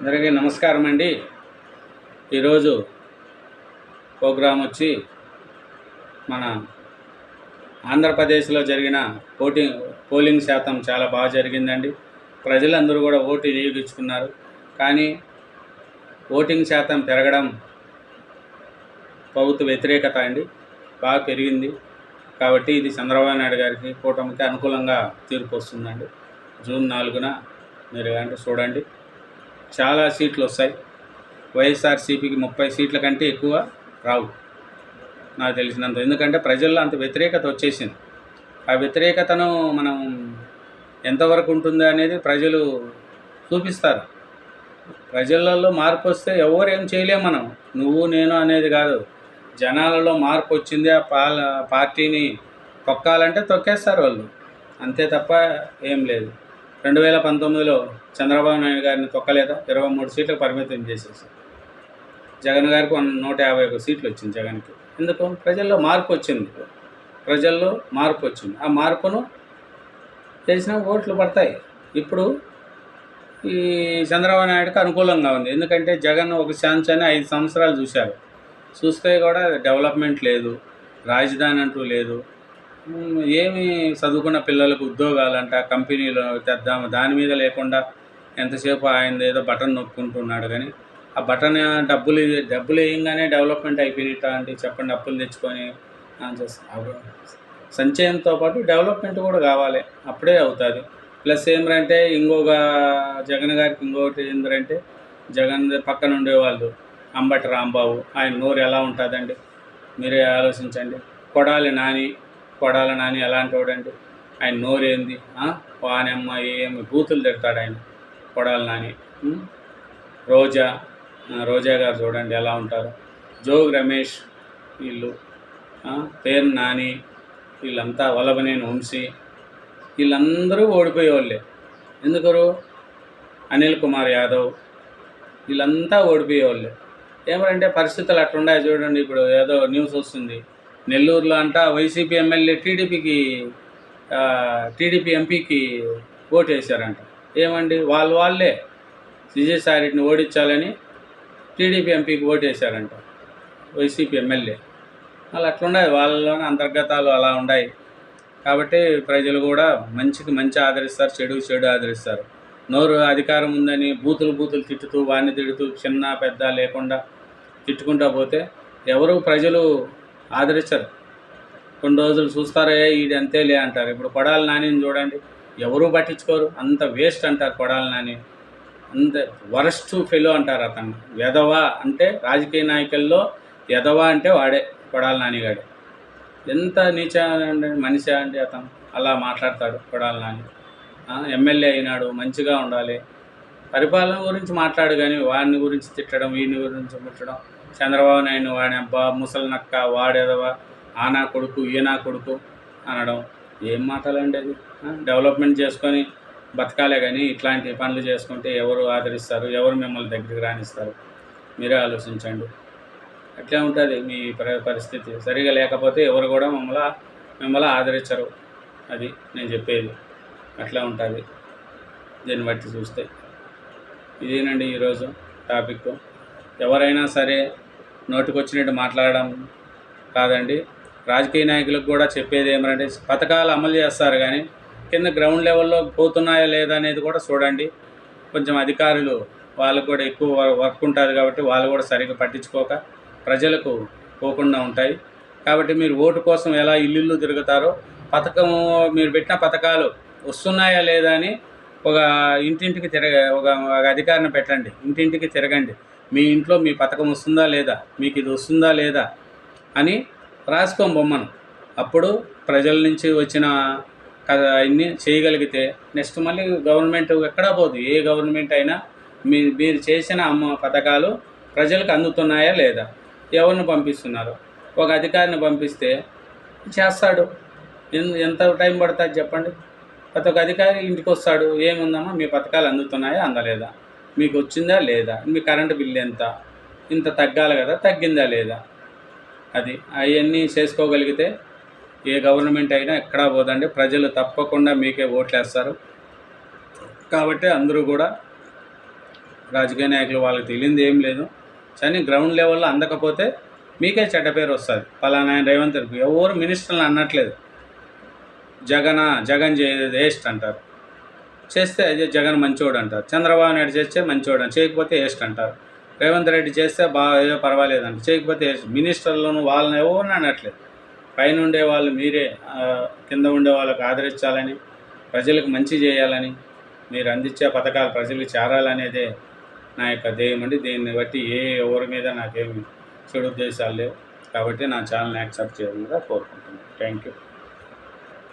అందరికీ నమస్కారం అండి. ఈరోజు ప్రోగ్రాం వచ్చి మన ఆంధ్రప్రదేశ్లో జరిగిన ఓటింగ్ పోలింగ్ శాతం చాలా బాగా జరిగిందండి. ప్రజలందరూ కూడా ఓటు వినియోగించుకున్నారు. కానీ ఓటింగ్ శాతం పెరగడం ప్రభుత్వ వ్యతిరేకత అండి. బాగా పెరిగింది. కాబట్టి ఇది చంద్రబాబు నాయుడు గారికి కూటమికి అనుకూలంగా తీర్పు వస్తుందండి. జూన్ నాలుగున మీరు అంటే చూడండి. చాలా సీట్లు వస్తాయి. వైఎస్ఆర్సీపీకి ముప్పై సీట్ల కంటే ఎక్కువ రావు. నాకు తెలిసినంత ఎందుకంటే ప్రజల్లో అంత వ్యతిరేకత వచ్చేసింది. ఆ వ్యతిరేకతను మనం ఎంతవరకు ఉంటుంది అనేది ప్రజలు చూపిస్తారు. ప్రజలలో మార్పు వస్తే ఎవరేం ఏం మనం. నువ్వు నేను అనేది కాదు. జనాలలో మార్పు వచ్చింది ఆ పాల పార్టీని తొక్కాలంటే తొక్కేస్తారు వాళ్ళు. అంతే తప్ప ఏం లేదు. రెండు వేల పంతొమ్మిదిలో చంద్రబాబు నాయుడు గారిని తొక్కలేదా? ఇరవై మూడు సీట్లకు పరిమితం చేసేసి. జగన్ గారికి వన్ నూట యాభై ఒక సీట్లు వచ్చింది జగన్కి. ఎందుకు? ప్రజల్లో మార్పు వచ్చింది. ప్రజల్లో మార్పు వచ్చింది. ఆ మార్పును చేసిన ఓట్లు పడతాయి. ఇప్పుడు ఈ చంద్రబాబు నాయుడుకి అనుకూలంగా ఉంది. ఎందుకంటే జగన్ ఒక ఛాన్స్ అని ఐదు సంవత్సరాలు చూశారు. చూస్తే కూడా డెవలప్మెంట్ లేదు. రాజధాని అంటూ లేదు. ఏమి చదువుకున్న పిల్లలకు ఉద్యోగాలంట కంపెనీలు తెద్దాము దాని మీద లేకుండా ఎంతసేపు ఆయన ఏదో బటన్ నొక్కుంటున్నాడు కానీ ఆ బటన్ డబ్బులు డబ్బులు వేయంగానే డెవలప్మెంట్ అయిపోయినట్ట అంటే చెప్పండి అప్పులు తెచ్చుకొని సంచయంతో పాటు డెవలప్మెంట్ కూడా కావాలి అప్పుడే అవుతుంది. ప్లస్ ఏమిటంటే ఇంకొక జగన్ గారికి ఇంకొకటి ఏంటంటే జగన్ పక్కన ఉండేవాళ్ళు అంబటి రాంబాబు ఆయన నోరు ఎలా ఉంటుందండి? మీరే ఆలోచించండి. కొడాలి నాని కొడాల నాని ఎలాంటి వాడండి ఆయన నోరేంది? వానమ్మ ఏమి బూతులు తిడతాడు ఆయన. కొడాలి నాని రోజా రోజా గారు చూడండి ఎలా ఉంటారు. జోగ్ రమేష్ వీళ్ళు పేరు నాని వీళ్ళంతా వలభనేని వంశీ వీళ్ళందరూ ఓడిపోయేవాళ్ళే. ఎందుకరు? అనిల్ కుమార్ యాదవ్ వీళ్ళంతా ఓడిపోయేవాళ్ళే. ఏమంటే పరిస్థితులు అట్లుండే చూడండి ఇప్పుడు ఏదో న్యూస్ వస్తుంది. నెల్లూరులో అంట వైసీపీ ఎమ్మెల్యే టీడీపీకి టీడీపీ ఎంపీకి ఓటు వేశారంట. ఏమండి? వాళ్ళు వాళ్ళే విజయసాయి రెడ్డిని ఓడించాలని టీడీపీ ఎంపీకి ఓటు వేశారంట వైసీపీ ఎమ్మెల్యే. అలా అట్లుండే వాళ్ళలోనే అంతర్గతాలు అలా ఉన్నాయి కాబట్టి ప్రజలు కూడా మంచికి మంచి ఆదరిస్తారు చెడు చెడు ఆదరిస్తారు. నోరు అధికారం ఉందని బూతులు బూతులు తిట్టుతూ వాడిని తిడుతూ చిన్న పెద్ద లేకుండా తిట్టుకుంటా పోతే ఎవరు ప్రజలు ఆదరించరు కొన్ని రోజులు చూస్తారే ఈడు అంతేలే అంటారు. ఇప్పుడు కొడాలి నానిని చూడండి. ఎవరూ పట్టించుకోరు. అంత వేస్ట్ అంటారు కొడాలి నాని. అంత వరస్ట్ ఫెలో అంటారు అతను వెధవ అంటే రాజకీయ నాయకుల్లో ఎదవ అంటే వాడే కొడాలి నానిగాడు. ఎంత నీచ మనిషి అండి అతను? అలా మాట్లాడతాడు కొడాలి నాని. ఎమ్మెల్యే అయినాడు మంచిగా ఉండాలి. పరిపాలన గురించి మాట్లాడు కానీ వారిని గురించి తిట్టడం వీడిని గురించి ముట్టడం చంద్రబాబు నాయుడు వాడి అబ్బా ముసలినక్క వాడేదవా? ఆ నా కొడుకు ఈనా కొడుకు అనడం. ఏం మాటలండి అది? డెవలప్మెంట్ చేసుకొని బతకాలే కానీ ఇట్లాంటి పనులు చేసుకుంటే ఎవరు ఆదరిస్తారు? ఎవరు మిమ్మల్ని దగ్గరికి రాణిస్తారు మీరే ఆలోచించండి. అట్లే ఉంటుంది మీ పరిస్థితి. సరిగా లేకపోతే ఎవరు కూడా మమ్మల్ని మిమ్మల్ని ఆదరించరు. అది నేను చెప్పేది. అట్లా ఉంటుంది. దీన్ని బట్టి చూస్తే. ఇదేనండి ఈరోజు టాపిక్. ఎవరైనా సరే నోటికొచ్చినట్టు మాట్లాడడం కాదండి. రాజకీయ నాయకులకు కూడా చెప్పేది ఏమంటే పథకాలు అమలు చేస్తారు కానీ కింద గ్రౌండ్ లెవెల్లో పోతున్నాయా లేదా అనేది కూడా చూడండి. కొంచెం అధికారులు వాళ్ళకు కూడా ఎక్కువ వర్క్ ఉంటుంది కాబట్టి వాళ్ళు కూడా సరిగ్గా పట్టించుకోక ప్రజలకు పోకుండా ఉంటాయి. కాబట్టి మీరు ఓటు కోసం ఎలా ఇల్లు తిరుగుతారో పథకం మీరు పెట్టిన పథకాలు వస్తున్నాయా లేదా అని ఒక ఇంటింటికి తిరగ ఒక ఒక అధికారిని పెట్టండి. ఇంటింటికి తిరగండి. మీ ఇంట్లో మీ పథకం వస్తుందా లేదా? మీకు ఇది వస్తుందా లేదా? అని రాసుకోం బొమ్మను. అప్పుడు ప్రజల నుంచి వచ్చిన అన్నీ చేయగలిగితే నెక్స్ట్ మళ్ళీ గవర్నమెంట్ ఎక్కడా పోదు. ఏ గవర్నమెంట్ అయినా మీ మీరు చేసిన అమ్మ పథకాలు ప్రజలకు అందుతున్నాయా లేదా? ఎవరిని పంపిస్తున్నారు? ఒక అధికారిని పంపిస్తే చేస్తాడు. ఎంత టైం పడుతుంది చెప్పండి? ప్రతి ఒక్క అధికారి ఇంటికి వస్తాడు ఏముందమ్మా మీ పథకాలు అందుతున్నాయా అందలేదా? మీకు వచ్చిందా లేదా? మీ కరెంటు బిల్లు ఎంత? ఇంత తగ్గాలి కదా తగ్గిందా లేదా? అది అవన్నీ చేసుకోగలిగితే ఏ గవర్నమెంట్ అయినా ఎక్కడా పోదండి. ప్రజలు తప్పకుండా మీకే ఓట్లేస్తారు. కాబట్టి అందరూ కూడా రాజకీయ నాయకులు వాళ్ళకి తెలియంది ఏం లేదు. కానీ గ్రౌండ్ లెవెల్లో అందకపోతే మీకే చెడ్డ పేరు వస్తుంది. పలానా రేవంత్ రెడ్డి. ఎవరు మినిస్టర్లు అనట్లేదు. జగన జగన్ చేయదు వేస్ట్ అంటారు. చేస్తే అదే జగన్ మంచోడు అంటారు. చంద్రబాబు నాయుడు చేస్తే మంచోడు అని చేయకపోతే వేస్ట్ అంటారు. రేవంత్ రెడ్డి చేస్తే బాగా ఏదో పర్వాలేదు చేయకపోతే వేస్ట్ మినిస్టర్లను వాళ్ళని ఎవరిని అనట్లేదు. పైన ఉండే వాళ్ళు మీరే కింద ఉండే వాళ్ళకి ఆదరించాలని ప్రజలకు మంచి చేయాలని మీరు అందించే పథకాలు ప్రజలకు చేరాలనేదే నా యొక్క ధ్యేయం అండి. దీన్ని బట్టి ఏ ఎవరి మీద నాకేమి చెడు ఉద్దేశాలు లేవు. కాబట్టి నా ఛానల్ని యాక్సెప్ట్ చేయాలని కోరుకుంటున్నాను. Thank you